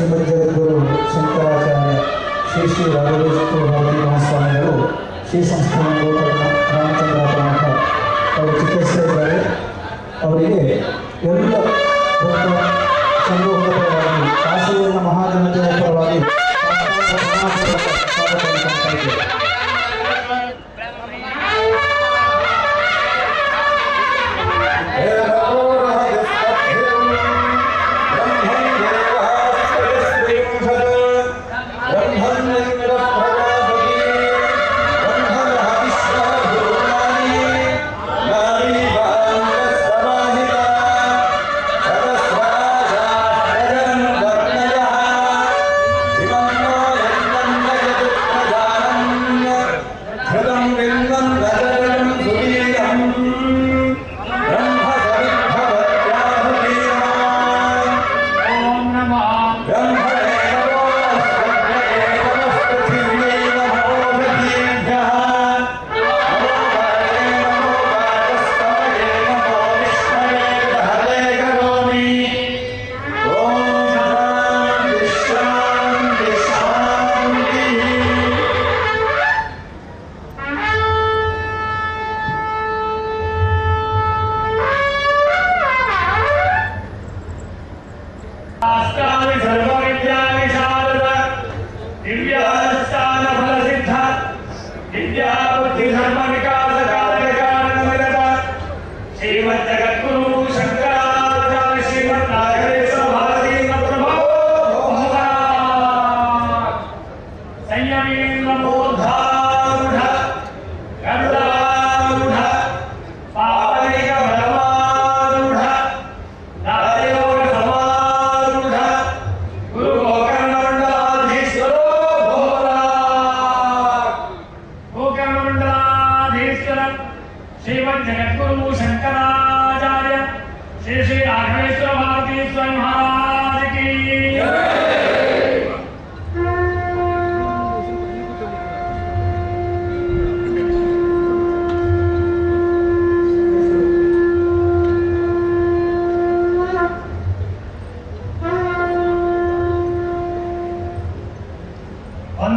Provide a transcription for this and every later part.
ಶ್ರೀಮದ್ ಜಗದ್ಗುರು ಶಂಕರಾಚಾರ್ಯ ಶ್ರೀ ಶ್ರೀ ರಾಘವೇಶ್ವರ ಭಾರತಿ ಮಹಾಸ್ವಾಮಿಗಳು ಶ್ರೀ ಸಂಸ್ಥಾನ श्रीमद्जगद्गुरु शंकराचार्य श्री श्री राघवेश्वर भारती स्वयं महाराज की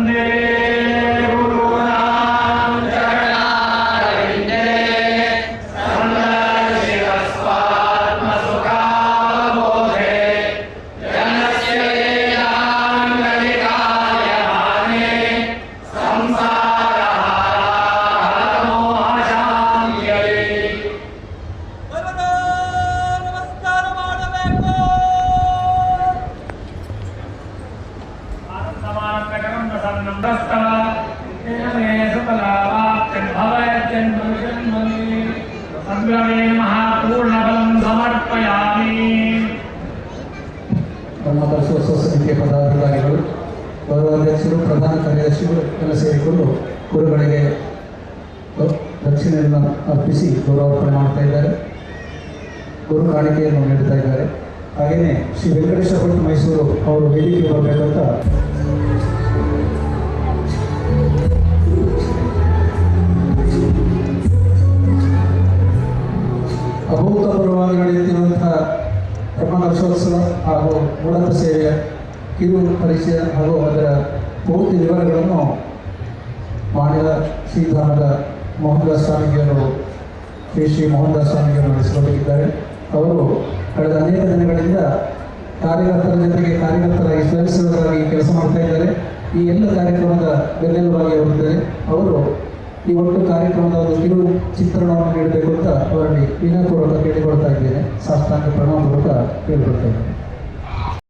Yeah. ಸಮಿತಿಯ ಪದಾಧಿಕಾರಿಗಳು ಗೌರವಾಧ್ಯಕ್ಷರು ಪ್ರಧಾನ ಕಾರ್ಯದರ್ಶಿಗಳು ಎಲ್ಲ ಸೇರಿಕೊಂಡು ಗುರುಗಳಿಗೆ ದಕ್ಷಿಣೆಯನ್ನು ಅರ್ಪಿಸಿ ಗೌರವಾರ್ಪಣೆ ಮಾಡ್ತಾ ಇದ್ದಾರೆ. ಗುರು ಕಾಣಿಕೆಯನ್ನು ನೀಡ್ತಾ ಇದ್ದಾರೆ. ಹಾಗೆಯೇ ಶ್ರೀ ವೆಂಕಟೇಶ್ವರ ಮೈಸೂರು ಅವರು ವೇದಿಕೆಗೆ ಬರಬೇಕಂತ ಬ್ರಹ್ಮಕಲಶೋತ್ಸವ ಹಾಗೂ ಮೂಢತ ಸೇವೆಯ ಕಿರು ಪರಿಚಯ ಹಾಗೂ ಅದರ ಪೂರ್ತಿ ವಿವರಗಳನ್ನು ಮಾಡಿದ ಶ್ರೀಧಾಮದ ಮೋಹನ್ದಾಸ್ ಸ್ವಾಮಿಜಿಯವರು ಶ್ರೀ ಶ್ರೀ ಮೋಹನ್ದಾಸ್ ಸ್ವಾಮಿಜಿಯವರು ನಡೆಸಿಕೊಂಡಿದ್ದಾರೆ ಅವರು ಕಳೆದ ಅನೇಕ ದಿನಗಳಿಂದ ಕಾರ್ಯಕರ್ತರ ಜೊತೆಗೆ ಕಾರ್ಯಕರ್ತರಾಗಿ ಸ್ವಯಂ ಸೇವಕರಾಗಿ ಕೆಲಸ ಮಾಡ್ತಾ ಇದ್ದಾರೆ. ಈ ಎಲ್ಲ ಕಾರ್ಯಕ್ರಮದ ಬೆನ್ನೆಲುಬಾಗಿ ಅವರು ಈ ಒಟ್ಟು ಕಾರ್ಯಕ್ರಮದ ಒಂದು ಕಿರು ಚಿತ್ರಣವನ್ನು ನೀಡಬೇಕು ಅಂತ ಅವರಲ್ಲಿ ವಿನಯಪೂರ್ವಕ ಕೇಳಿಕೊಳ್ತಾ ಇದ್ದೇನೆ. ಸಾಷ್ಟಾಂಗ ಪ್ರಣಾಮಪೂರ್ವಕ ಕೇಳಿಕೊಳ್ತಾ ಇದ್ದೇನೆ.